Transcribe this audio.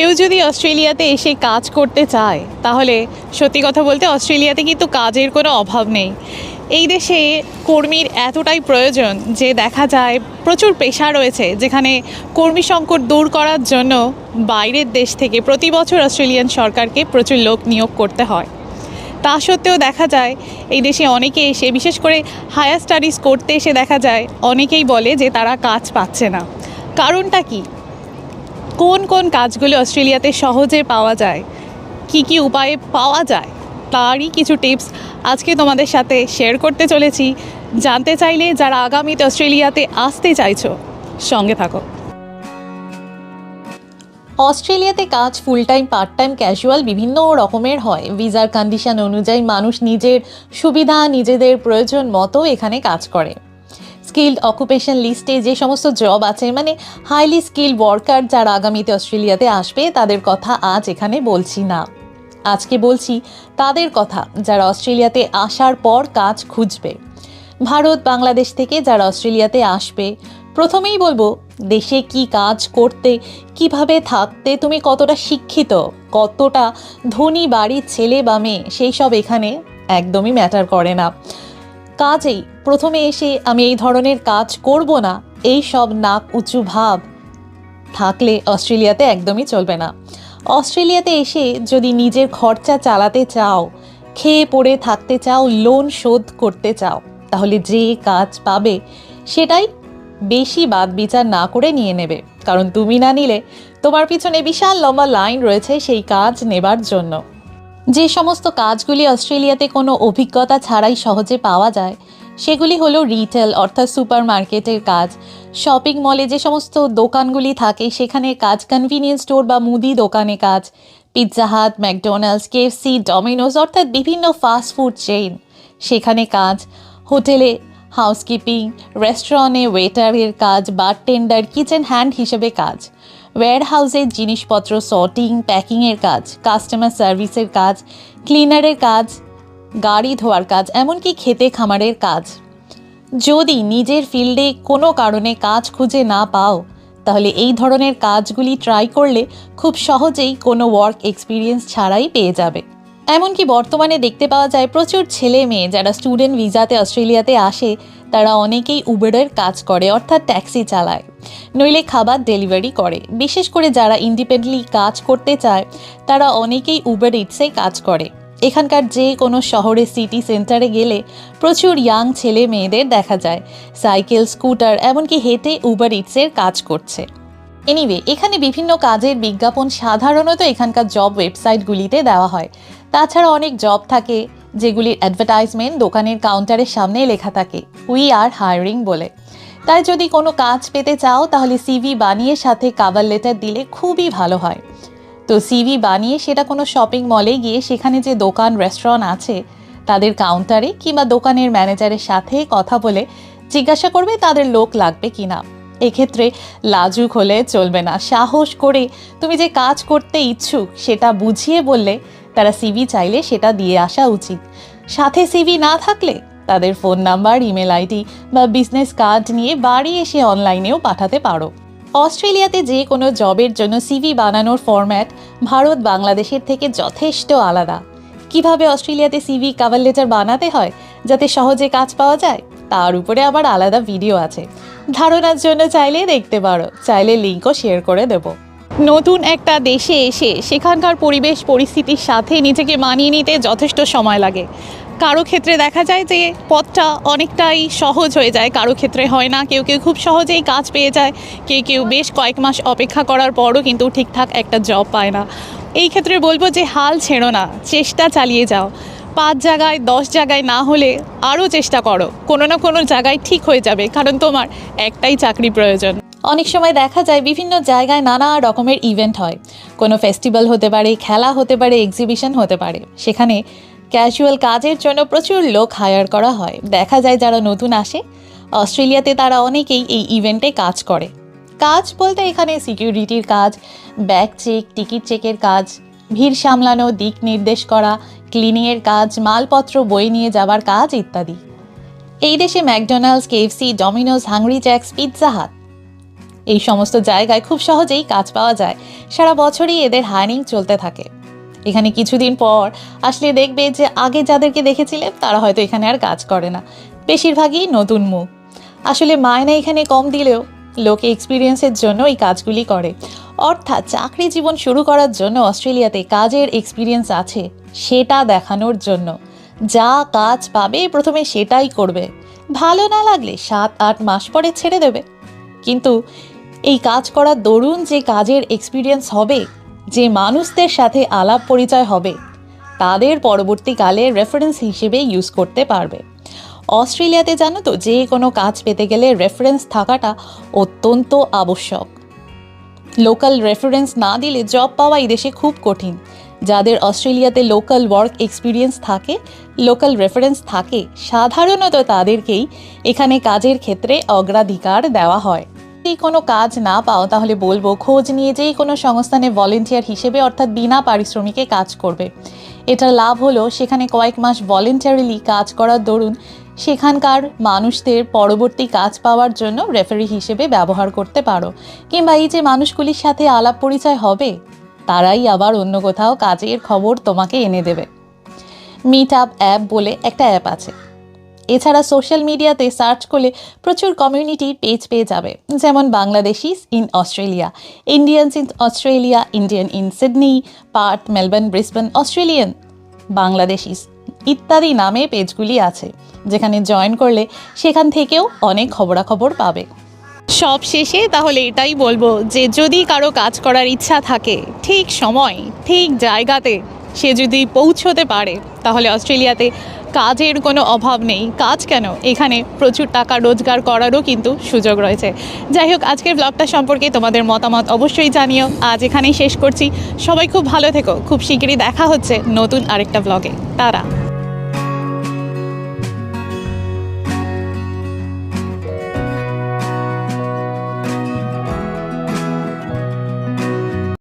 কেউ যদি অস্ট্রেলিয়াতে এসে কাজ করতে চায়, তাহলে সত্যি কথা বলতে অস্ট্রেলিয়াতে কিন্তু কাজের কোনো অভাব নেই। এই দেশে কর্মীর এতটাই প্রয়োজন যে দেখা যায় প্রচুর পেশা রয়েছে, যেখানে কর্মী সংকট দূর করার জন্য বাইরের দেশ থেকে প্রতি বছর অস্ট্রেলিয়ান সরকারকে প্রচুর লোক নিয়োগ করতে হয়। তা সত্ত্বেও দেখা যায়, এই দেশে অনেকে এসে, বিশেষ করে হায়ার স্টাডিজ করতে এসে দেখা যায়, অনেকেই বলে যে তারা কাজ পাচ্ছে না। কারণটা কি? কোন কোন কাজগুলো অস্ট্রেলিয়াতে সহজে পাওয়া যায়? কি কি উপায়ে পাওয়া যায়? তারই কিছু টিপস আজকে তোমাদের সাথে শেয়ার করতে চলেছি। জানতে চাইলে যারা আগামীতে অস্ট্রেলিয়াতে আসতে চাইছো, সঙ্গে থাকো। অস্ট্রেলিয়াতে কাজ full time part time casual বিভিন্ন রকমের হয়। ভিসার কন্ডিশন অনুযায়ী মানুষ নিজের সুবিধা, নিজেদের প্রয়োজন মতো এখানে কাজ করে। স্কিল্ড অকুপেশন লিস্টে যে সমস্ত জব আছে মানে হাইলি স্কিল্ড ওয়ার্কার যারা আগামীতে অস্ট্রেলিয়াতে আসবে, তাদের কথা আজ এখানে বলছি না। আজকে বলছি তাদের কথা, যারা অস্ট্রেলিয়াতে আসার পর কাজ খুঁজবে। ভারত, বাংলাদেশ থেকে যারা অস্ট্রেলিয়াতে আসবে, প্রথমেই বলব, দেশে কি কাজ করতে, কীভাবে থাকতে, তুমি কতটা শিক্ষিত, কতটা ধনী বাড়ির ছেলে বা মেয়ে, সেই সব এখানে একদমই ম্যাটার করে না। কাজেই প্রথমে এসে আমি এই ধরনের কাজ করব না, এই সব নাক উঁচু ভাব। থাকলে অস্ট্রেলিয়াতে একদমই চলবে না। অস্ট্রেলিয়াতে এসে যদি নিজের খরচা চালাতে চাও, খেয়ে পড়ে থাকতে চাও, লোন শোধ করতে চাও, তাহলে যে কাজ পাবে সেটাই বেশি বাদ বিচার না করে নিয়ে নেবে। কারণ তুমি না নিলে তোমার পিছনে বিশাল লম্বা লাইন রয়েছে সেই কাজ নেবার জন্য। যে সমস্ত কাজগুলি অস্ট্রেলিয়াতে কোনো অভিজ্ঞতা ছাড়াই সহজে পাওয়া যায়, সেগুলি হলো রিটেল অর্থাৎ সুপার মার্কেটের কাজ শপিং মলে যে সমস্ত দোকানগুলি থাকে, সেখানে কাজ কনভিনিয়েন্স স্টোর বা মুদি দোকানে কাজ Pizza Hut McDonald's KFC Domino's অর্থাৎ বিভিন্ন ফাস্ট ফুড চেইন সেখানে কাজ, হোটেলে হাউসকিপিং রেস্টুরেন্টে ওয়েটারের কাজ বারটেন্ডার কিচেন হ্যান্ড হিসেবে কাজ। ওয়্যারহাউসের জিনিসপত্র সর্টিং প্যাকিংয়ের কাজ কাস্টমার সার্ভিসের কাজ ক্লিনারের কাজ, গাড়ি ধোয়ার কাজ, এমনকি খেতে খামারের কাজ। যদি নিজের ফিল্ডে কোনো কারণে কাজ খুঁজে না পাও, তাহলে এই ধরনের কাজগুলি ট্রাই করলে খুব সহজেই কোনো ওয়ার্ক এক্সপিরিয়েন্স ছাড়াই পেয়ে যাবে। এমনকি বর্তমানে দেখতে পাওয়া যায় প্রচুর ছেলে মেয়ে যারা স্টুডেন্ট ভিসাতে অস্ট্রেলিয়াতে আসে, তারা অনেকেই উবেরের কাজ করে, অর্থাৎ ট্যাক্সি চালায়। নইলে খাবার ডেলিভারি করে। বিশেষ করে যারা ইন্ডিপেন্ডেন্টলি কাজ করতে চায়, তারা অনেকেই উবের ইটসে কাজ করে। এখানকার যে কোনো শহরে সিটি সেন্টারে গেলে প্রচুর ইয়াং ছেলে মেয়েদের দেখা যায় সাইকেল স্কুটার এমনকি হেঁটে উবার ইটসের কাজ করছে। এনিওয়ে এখানে বিভিন্ন কাজের বিজ্ঞাপন সাধারণত এখানকার জব ওয়েবসাইটগুলিতে দেওয়া হয়। তাছাড়া অনেক জব থাকে যেগুলির অ্যাডভার্টাইজমেন্ট দোকানের কাউন্টারের সামনে লেখা থাকে। উই আর হায়ারিং বলে। তাই যদি কোনো কাজ পেতে চাও, তাহলে সিভি বানিয়ে সাথে কাভার লেটার দিলে খুবই ভালো হয়। তো সিভি বানিয়ে সেটা কোনো শপিং মলে গিয়ে সেখানে যে দোকান রেস্টুরেন্ট আছে, তাদের কাউন্টারে কিংবা দোকানের ম্যানেজারের সাথে কথা বলে জিজ্ঞাসা করবে তাদের লোক লাগবে কি না এক্ষেত্রে লাজুক হলে চলবে না। সাহস করে তুমি যে কাজ করতে ইচ্ছুক, সেটা বুঝিয়ে বললে তারা সিভি চাইলে সেটা দিয়ে আসা উচিত। সাথে সিভি না থাকলে তাদের ফোন নাম্বার ইমেল আইডি বা বিজনেস কার্ড নিয়ে বাড়ি এসে অনলাইনেও পাঠাতে পারো। অস্ট্রেলিয়াতে যে কোনো জবের জন্য সিভি বানানোর ফরম্যাট ভারত বাংলাদেশের থেকে যথেষ্ট আলাদা। কীভাবে অস্ট্রেলিয়াতে সিভি কাভার লেটার বানাতে হয় যাতে সহজে কাজ পাওয়া যায়, তার উপরে আবার আলাদা ভিডিও আছে। ধারণার জন্য চাইলে দেখতে পারো, চাইলে লিঙ্কও শেয়ার করে দেবো। নতুন একটা দেশে এসে সেখানকার পরিবেশ পরিস্থিতির সাথে নিজেকে মানিয়ে নিতে যথেষ্ট সময় লাগে। কারও ক্ষেত্রে দেখা যায় যে পথটা অনেকটাই সহজ হয়ে যায়, কারও ক্ষেত্রে হয় না। কেউ কেউ খুব সহজেই কাজ পেয়ে যায়, কেউ কেউ বেশ কয়েক মাস অপেক্ষা করার পরও কিন্তু ঠিকঠাক একটা জব পায় না। এই ক্ষেত্রে বলব যে হাল ছেড়ো না, চেষ্টা চালিয়ে যাও। পাঁচ জায়গায়, দশ জায়গায় না হলে আরও চেষ্টা করো। কোনো না কোনো জায়গায় ঠিক হয়ে যাবে, কারণ তোমার একটাই চাকরি প্রয়োজন। অনেক সময় দেখা যায় বিভিন্ন জায়গায় নানা রকমের ইভেন্ট হয়। কোনো ফেস্টিভ্যাল হতে পারে, খেলা হতে পারে, এক্সিবিশন হতে পারে। সেখানে ক্যাজুয়াল কাজের জন্য প্রচুর লোক হায়ার করা হয়। দেখা যায় যারা নতুন আসে, অস্ট্রেলিয়াতে তারা অনেকেই এই ইভেন্টে কাজ করে। কাজ বলতে এখানে সিকিউরিটির কাজ, ব্যাগ চেক, টিকিট চেকের কাজ, ভিড় সামলানো, দিক নির্দেশ করা, ক্লিনিংয়ের কাজ, মালপত্র, বই নিয়ে যাবার কাজ ইত্যাদি। এই দেশে McDonald's, KFC, Domino's, Hungry Jack's, Pizza Hut এই সমস্ত জায়গায় খুব সহজেই কাজ পাওয়া যায়। সারা বছরই এদের হায়ারিং চলতে থাকে। এখানে কিছুদিন পর আসলে দেখবে যে আগে যাদেরকে দেখেছিলে তারা হয়তো এখানে আর কাজ করে না। বেশিরভাগই নতুন মুখ। আসলে মায়না এখানে কম দিলেও লোকে এক্সপিরিয়েন্সের জন্য এই কাজগুলি করে। অর্থাৎ চাকরি জীবন শুরু করার জন্য অস্ট্রেলিয়াতে কাজের এক্সপিরিয়েন্স আছে সেটা দেখানোর জন্য। যা কাজ পাবে প্রথমে সেটাই করবে। ভালো না লাগলে সাত আট মাস পরে ছেড়ে দেবে। কিন্তু এই কাজ করার দরুন যে কাজের এক্সপিরিয়েন্স হবে, যে মানুষদের সাথে আলাপ পরিচয় হবে, তাদের পরবর্তীকালে রেফারেন্স হিসেবে ইউজ করতে পারবে। অস্ট্রেলিয়াতে জানো তো, যে কোনো কাজ পেতে গেলে রেফারেন্স থাকাটা অত্যন্ত আবশ্যক। লোকাল রেফারেন্স না দিলে জব পাওয়া এই দেশে খুব কঠিন। যাদের অস্ট্রেলিয়াতে লোকাল ওয়ার্ক এক্সপিরিয়েন্স থাকে লোকাল রেফারেন্স থাকে, সাধারণত তাদেরকেই এখানে কাজের ক্ষেত্রে অগ্রাধিকার দেওয়া হয়। যদি কোনো কাজ না পাও, তাহলে বলব খোঁজ নিয়ে যেই কোনো সংস্থানে ভলেন্টিয়ার হিসেবে, অর্থাৎ বিনা পারিশ্রমিকে কাজ করবে। এটার লাভ হলো, সেখানে কয়েক মাস ভলেন্টারিলি কাজ করার দরুন, সেখানকার মানুষদের পরবর্তী কাজ পাওয়ার জন্য রেফারি হিসেবে ব্যবহার করতে পারো। কিংবা এই যে মানুষগুলির সাথে আলাপ পরিচয় হবে, তারাই আবার অন্য কোথাও কাজের খবর তোমাকে এনে দেবে। মিট আপ অ্যাপ বলে একটা অ্যাপ আছে। এছাড়া সোশ্যাল মিডিয়াতে সার্চ করলে প্রচুর কমিউনিটির পেজ পেয়ে যাবে। যেমন Bangladeshis in Australia Indians in Australia Indian in Sydney Perth Melbourne Brisbane Australian Bangladeshis ইত্যাদি নামে পেজগুলি আছে, যেখানে জয়েন করলে সেখান থেকেও অনেক খবরাখবর পাবে। সব শেষে তাহলে এটাই বলব যে, যদি কারও কাজ করার ইচ্ছা থাকে, ঠিক সময়, ঠিক জায়গাতে সে যদি পৌঁছতে পারে, তাহলে অস্ট্রেলিয়াতে কাজের কোনো অভাব নেই। কাজ কেন? এখানে প্রচুর টাকা রোজগার করারও কিন্তু সুযোগ রয়েছে। যাই হোক, আজকের ব্লগটা সম্পর্কে তোমাদের মতামত অবশ্যই জানিও। আজ এখানেই শেষ করছি। সবাই খুব ভালো থেকো। খুব শিগগিরই দেখা হচ্ছে নতুন আরেকটা ব্লগে তারা।